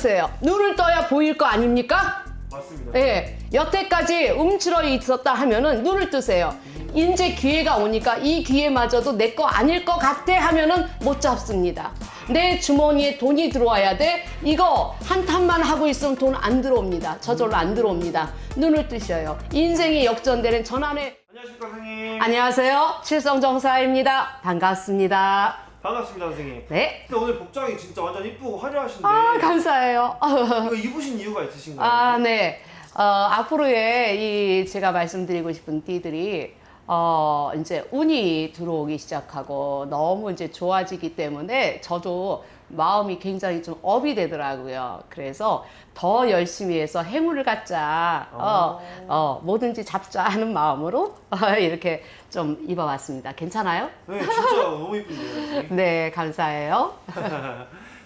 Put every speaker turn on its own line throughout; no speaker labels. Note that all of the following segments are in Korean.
뜨세요. 눈을 떠야 보일 거 아닙니까?
맞습니다.
예, 여태까지 움츠러 있었다 하면은 눈을 뜨세요. 이제 기회가 오니까 이 기회마저도 내 거 아닐 것 같아 하면은 못 잡습니다. 내 주머니에 돈이 들어와야 돼. 이거 한 탄만 하고 있으면 돈 안 들어옵니다. 저절로 안 들어옵니다. 눈을 뜨셔요. 인생이 역전되는 전환의
안녕하십니까 선생님.
안녕하세요. 칠성정사입니다. 반갑습니다.
반갑습니다 선생님.
네.
근데 오늘 복장이 진짜 완전 이쁘고 화려하신데
아, 감사해요.
이거 입으신 이유가 있으신가요?
아, 네. 어, 앞으로의 이 제가 말씀드리고 싶은 띠들이 어, 이제 운이 들어오기 시작하고 너무 이제 좋아지기 때문에 저도 마음이 굉장히 좀 업이 되더라고요. 그래서 더 열심히 해서 행운을 갖자, 어, 어, 뭐든지 잡자 하는 마음으로 이렇게 좀 입어봤습니다. 괜찮아요?
네 진짜 너무 이쁜데요 선생님.
네, 감사해요.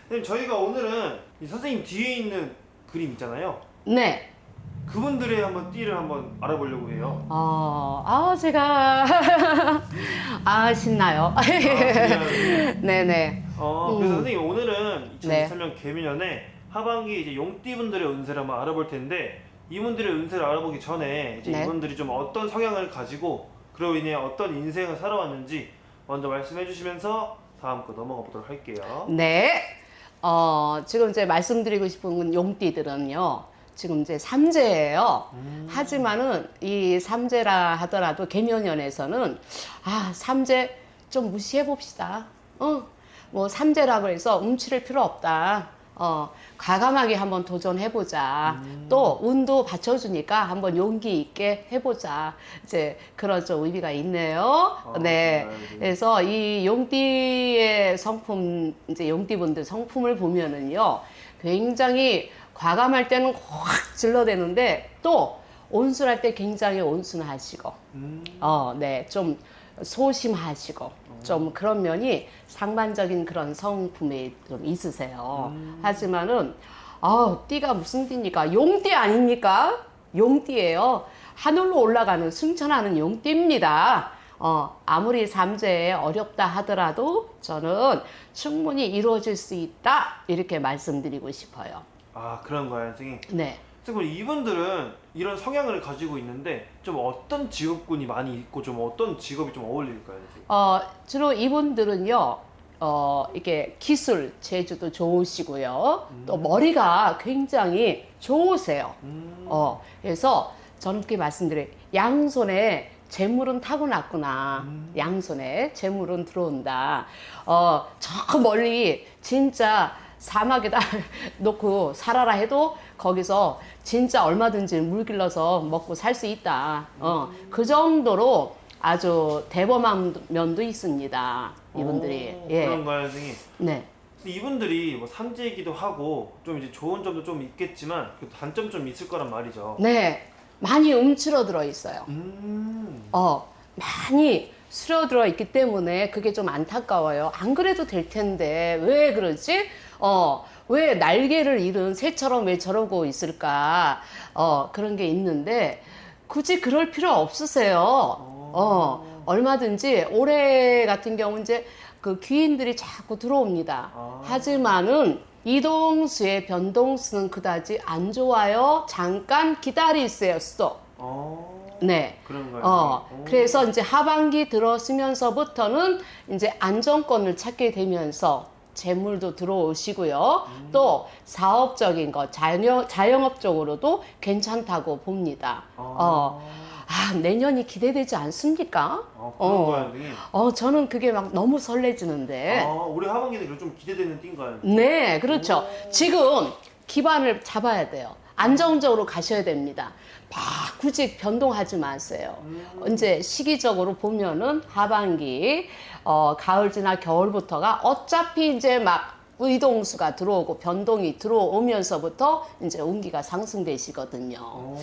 선생님 저희가 오늘은 이 선생님 뒤에 있는 그림 있잖아요.
네.
그분들의 한번 띠를 한번 알아보려고 해요.
어, 아, 제가, 아, 신나요.
아, 그래요?
네네.
어, 그래서
음.
선생님 오늘은
네.
2023년 개미년에 하반기 이제 용띠분들의 운세를 한번 알아볼 텐데 이분들의 운세를 알아보기 전에 이제
네.
이분들이 좀 어떤 성향을 가지고 그로 인해 어떤 인생을 살아왔는지 먼저 말씀해 주시면서 다음 거 넘어가 보도록 할게요.
네. 어, 지금 이제 말씀드리고 싶은 용띠들은요. 지금 이제 삼재예요. 하지만은 이 삼재라 하더라도 개묘년에서는 아, 삼재 좀 무시해 봅시다. 어. 뭐 삼재라고 해서 움츠릴 필요 없다. 어, 과감하게 한번 도전해보자. 또 운도 받쳐주니까 한번 용기 있게 해보자. 이제 그런 좀 의미가 있네요.
아,
네.
네.
그래서 이 용띠의 성품, 이제 용띠분들 성품을 보면은요, 굉장히 과감할 때는 확 질러대는데 또 온순할 때 굉장히 온순하시고,
음,
어, 네, 좀 소심하시고, 좀 그런 면이 상반적인 그런 성품이 좀 있으세요. 하지만은, 아, 띠가 무슨 띠입니까? 용띠 아닙니까? 용띠예요. 하늘로 올라가는 승천하는 용띠입니다. 어, 아무리 삼재에 어렵다 하더라도 저는 충분히 이루어질 수 있다. 이렇게 말씀드리고 싶어요.
아 그런 거예요, 선생님.
네.
선생님 이분들은 이런 성향을 가지고 있는데 좀 어떤 직업군이 많이 있고 좀 어떤 직업이 좀 어울릴까요, 선생님?
어, 주로 이분들은요, 어, 이게 기술, 재주도 좋으시고요. 또 머리가 굉장히 좋으세요.
음,
어, 그래서 저는 그렇게 말씀드려요. 양손에 재물은 타고났구나.
음.
양손에 재물은 들어온다. 어, 저 멀리 진짜 사막에다 놓고 살아라 해도 거기서 진짜 얼마든지 물 길러서 먹고 살 수 있다. 어, 그 정도로 아주 대범한 면도 있습니다. 이분들이.
오,
예.
그런가요, 선생님?
네.
근데 이분들이 뭐 삼재이기도 하고 좀 이제 좋은 점도 좀 있겠지만 그 단점 좀 있을 거란 말이죠.
네. 많이 움츠러들어 있어요.
음.
어, 많이 스려들어 있기 때문에 그게 좀 안타까워요. 안 그래도 될 텐데 왜 그러지? 어, 왜 날개를 잃은 새처럼 왜 저러고 있을까? 어, 그런 게 있는데 굳이 그럴 필요 없으세요. 어, 얼마든지 올해 같은 경우 이제 그 귀인들이 자꾸 들어옵니다.
아.
하지만은 이동수의 변동수는 그다지 안 좋아요. 잠깐 기다리세요. 스톱.
어.
네.
그런가요?
어?
오.
그래서 이제 하반기 들어서면서부터는 이제 안정권을 찾게 되면서 재물도 들어오시고요.
음.
또 사업적인 것, 자영, 자영업 쪽으로도 괜찮다고 봅니다. 어, 아, 내년이 기대되지 않습니까?
어,
어.
그런가요, 선생님?
어, 저는 그게 막 너무 설레지는데.
아, 우리 하반기는 좀 기대되는 띠인가요?
네, 그렇죠. 지금 기반을 잡아야 돼요. 안정적으로 가셔야 됩니다. 막 굳이 변동하지 마세요. 이제 시기적으로 보면은 하반기, 어, 가을 지나 겨울부터가 어차피 이제 막 의동수가 들어오고 변동이 들어오면서부터 이제 운기가 상승되시거든요.
오.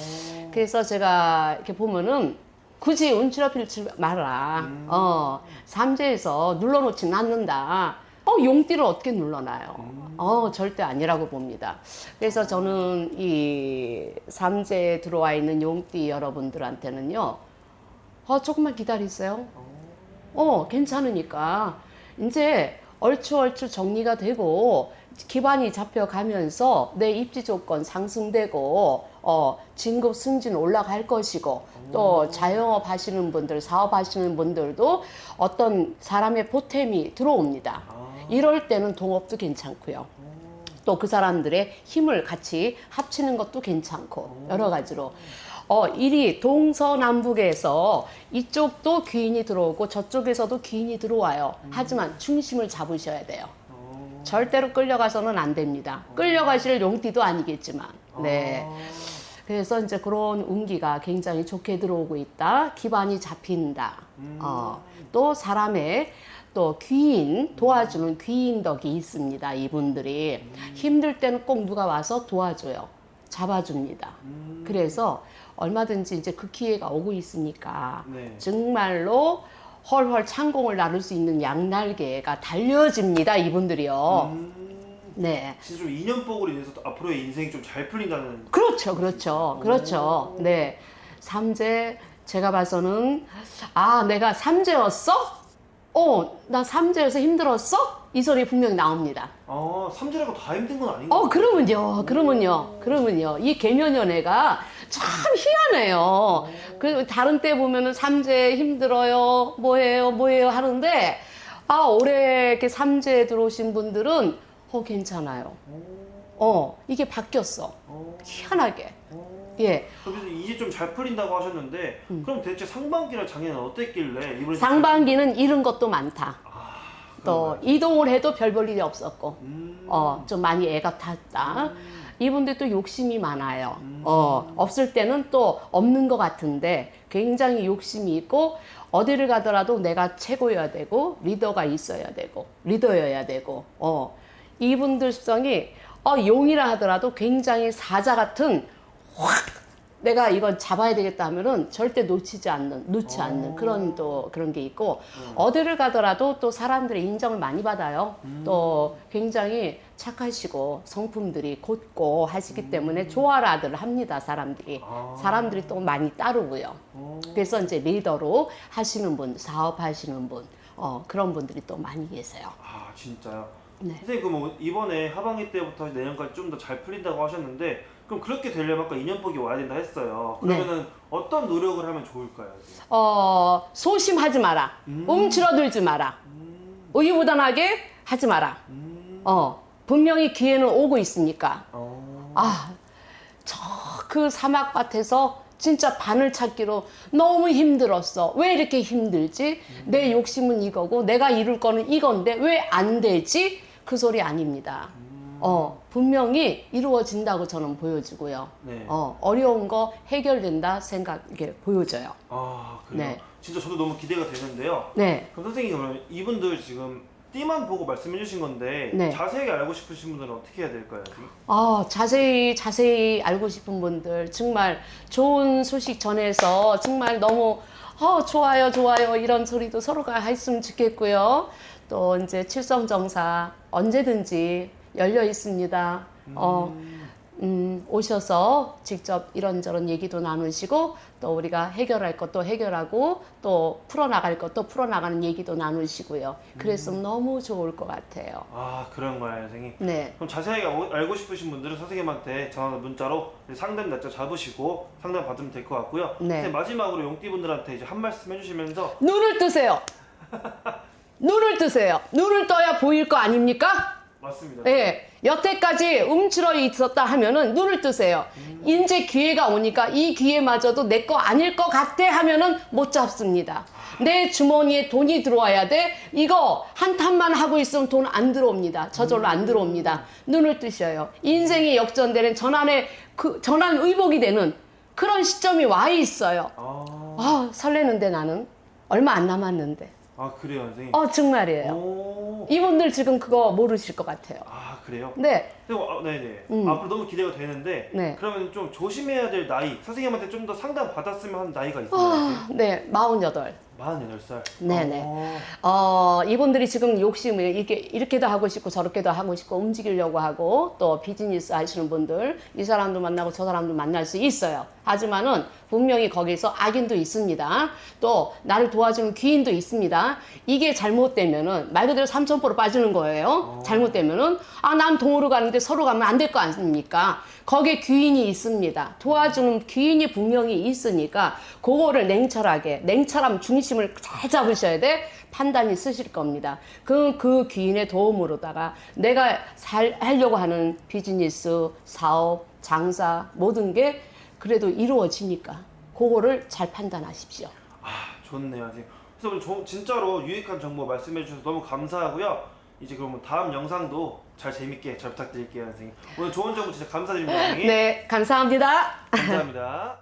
그래서 제가 이렇게 보면은 굳이 운치러 필지 마라. 어, 삼재에서 눌러놓지 않는다. 어, 용띠를 어떻게 눌러놔요? 어, 절대 아니라고 봅니다. 그래서 저는 이 삼재에 들어와 있는 용띠 여러분들한테는요, 어, 조금만 기다리세요. 어, 괜찮으니까. 이제 얼추 얼추 정리가 되고, 기반이 잡혀가면서 내 입지 조건 상승되고 어, 진급 승진 올라갈 것이고 또 자영업 하시는 분들 사업 하시는 분들도 어떤 사람의 보탬이 들어옵니다.
아.
이럴 때는 동업도 괜찮고요. 또 그 사람들의 힘을 같이 합치는 것도 괜찮고 여러 가지로 어 일이 동서남북에서 이쪽도 귀인이 들어오고 저쪽에서도 귀인이 들어와요. 하지만 중심을 잡으셔야 돼요.
어.
절대로 끌려가서는 안 됩니다. 끌려가실 용띠도 아니겠지만. 네.
아.
그래서 이제 그런 운기가 굉장히 좋게 들어오고 있다. 기반이 잡힌다.
음.
어, 또 사람의 또 귀인 도와주는 귀인 덕이 있습니다. 이분들이 힘들 때는 꼭 누가 와서 도와줘요. 잡아줍니다.
음.
그래서 얼마든지 이제 그 기회가 오고 있으니까
네.
정말로 헐헐 창공을 나눌 수 있는 양날개가 달려집니다. 이분들이요.
음.
네.
진짜 좀 인연복으로 인해서 또 앞으로의 인생이 좀 잘 풀린다는
그렇죠, 그렇죠, 그렇죠. 네. 삼재 제가 봐서는 아 내가 삼재였어? 어, 나 삼재여서 힘들었어? 이 소리 분명히 나옵니다.
아 삼재라고 다 힘든 건 아닌 것
어. 그러면요, 그러면요, 그러면요. 이 개면연애가 참 희한해요. 그 다른 때 보면은 삼재 힘들어요, 뭐해요, 뭐해요 하는데 아 올해 이렇게 삼재 들어오신 분들은 어 괜찮아요. 어 이게 바뀌었어.
어.
희한하게.
어.
예.
그래서 이제 좀 잘 풀린다고 하셨는데 그럼 대체 상반기랑 작년에 어땠길래 이번에
음. 상반기는 잃은 것도 많다.
아,
또 이동을 해도 별 볼 일이 없었고,
음.
어, 좀 많이 애가 탔다. 이분들 또 욕심이 많아요.
음.
어, 없을 때는 또 없는 것 같은데 굉장히 욕심이 있고 어디를 가더라도 내가 최고여야 되고 리더가 있어야 되고 리더여야 되고 어, 이분들 성이 어, 용이라 하더라도 굉장히 사자 같은 확 내가 이건 잡아야 되겠다 하면은 절대 놓치지 않는, 놓지
어.
않는 그런 또 그런 게 있고 어디를 가더라도 또 사람들의 인정을 많이 받아요. 또 굉장히 착하시고 성품들이 곧고 하시기 때문에 좋아라들 합니다 사람들이.
아.
사람들이 또 많이 따르고요.
어.
그래서 이제 리더로 하시는 분, 사업하시는 분, 어, 그런 분들이 또 많이 계세요.
아 진짜요?
네.
선생님 그럼 이번에 하반기 때부터 내년까지 좀 더 잘 풀린다고 하셨는데 그럼 그렇게 되려면 아까 인연복이 와야 된다 했어요.
네.
그러면은 어떤 노력을 하면 좋을까요?
어, 소심하지 마라.
음.
움츠러들지 마라.
음.
의유부단하게 하지 마라.
음.
어, 분명히 기회는 오고 있으니까.
어.
아, 저 그 사막밭에서 진짜 바늘 찾기로 너무 힘들었어. 왜 이렇게 힘들지? 내 욕심은 이거고, 내가 이룰 거는 이건데, 왜 안 되지? 그 소리 아닙니다. 어, 분명히 이루어진다고 저는 보여지고요.
네.
어, 어려운 거 해결된다 생각이 보여져요.
아 그래요?
네.
진짜 저도 너무 기대가 되는데요.
네.
그럼 선생님 그러면 이분들 지금 띠만 보고 말씀해 주신 건데
네.
자세하게 알고 싶으신 분들은 어떻게 해야 될까요? 지금?
아, 자세히, 자세히 알고 싶은 분들, 정말 좋은 소식 전해서 정말 너무, 어, 좋아요, 좋아요, 이런 소리도 서로가 했으면 좋겠고요. 또 이제 칠성 정사 언제든지 열려 있습니다. 어, 음, 오셔서 직접 이런저런 얘기도 나누시고 또 우리가 해결할 것도 해결하고 또 풀어나갈 것도 풀어나가는 얘기도 나누시고요. 그랬으면 너무 좋을 것 같아요.
아 그런 거예요, 선생님.
네.
그럼 자세하게 알- 알고 싶으신 분들은 선생님한테 전화나 문자로 상담 날짜 잡으시고 상담 받으면 될 것 같고요.
네.
선생님 마지막으로 용띠분들한테 이제 한 말씀 해주시면서
눈을 뜨세요. 눈을 뜨세요. 눈을 떠야 보일 거 아닙니까?
맞습니다.
예. 여태까지 움츠러 있었다 하면은 눈을 뜨세요. 이제 기회가 오니까 이 기회마저도 내 거 아닐 것 같아 하면은 못 잡습니다. 내 주머니에 돈이 들어와야 돼. 이거 한 탄만 하고 있으면 돈 안 들어옵니다. 저절로 안 들어옵니다. 눈을 뜨셔요. 인생이 역전되는 전환의 그 전환 의복이 되는 그런 시점이 와 있어요.
아,
아, 설레는데 나는 얼마 안 남았는데.
아 그래요, 선생님.
어, 정말이에요.
오.
이분들 지금 그거 모르실 것 같아요.
아 그래요?
네,
선생님, 아, 네네.
음.
앞으로 너무 기대가 되는데
네.
그러면 좀 조심해야 될 나이 선생님한테 좀 더 상담 받았으면 하는 나이가 있어요.
아, 네, 48.
48살.
네네.
어.
어, 이분들이 지금 욕심을 이렇게, 이렇게도 하고 싶고 저렇게도 하고 싶고 움직이려고 하고 또 비즈니스 하시는 분들 이 사람도 만나고 저 사람도 만날 수 있어요. 하지만은 분명히 거기서 악인도 있습니다. 또 나를 도와주는 귀인도 있습니다. 이게 잘못되면은 말 그대로 삼천포로 빠지는 거예요. 잘못되면은 아, 아, 난 동으로 가는데 서로 가면 안 될 거 아닙니까? 거기에 귀인이 있습니다. 도와주는 귀인이 분명히 있으니까 그거를 냉철하게, 냉철함 중심을 잘 잡으셔야 돼. 판단이 쓰실 겁니다. 그, 그 귀인의 도움으로다가 내가 살, 하려고 하는 비즈니스, 사업, 장사, 모든 게 그래도 이루어지니까 그거를 잘 판단하십시오.
아 좋네요 선생님. 그래서 조- 진짜로 유익한 정보 말씀해 주셔서 너무 감사하고요. 이제 그러면 다음 영상도 잘 재밌게 잘 부탁드릴게요 선생님. 오늘 좋은 정보 진짜 감사드립니다 선생님.
네, 감사합니다.
감사합니다.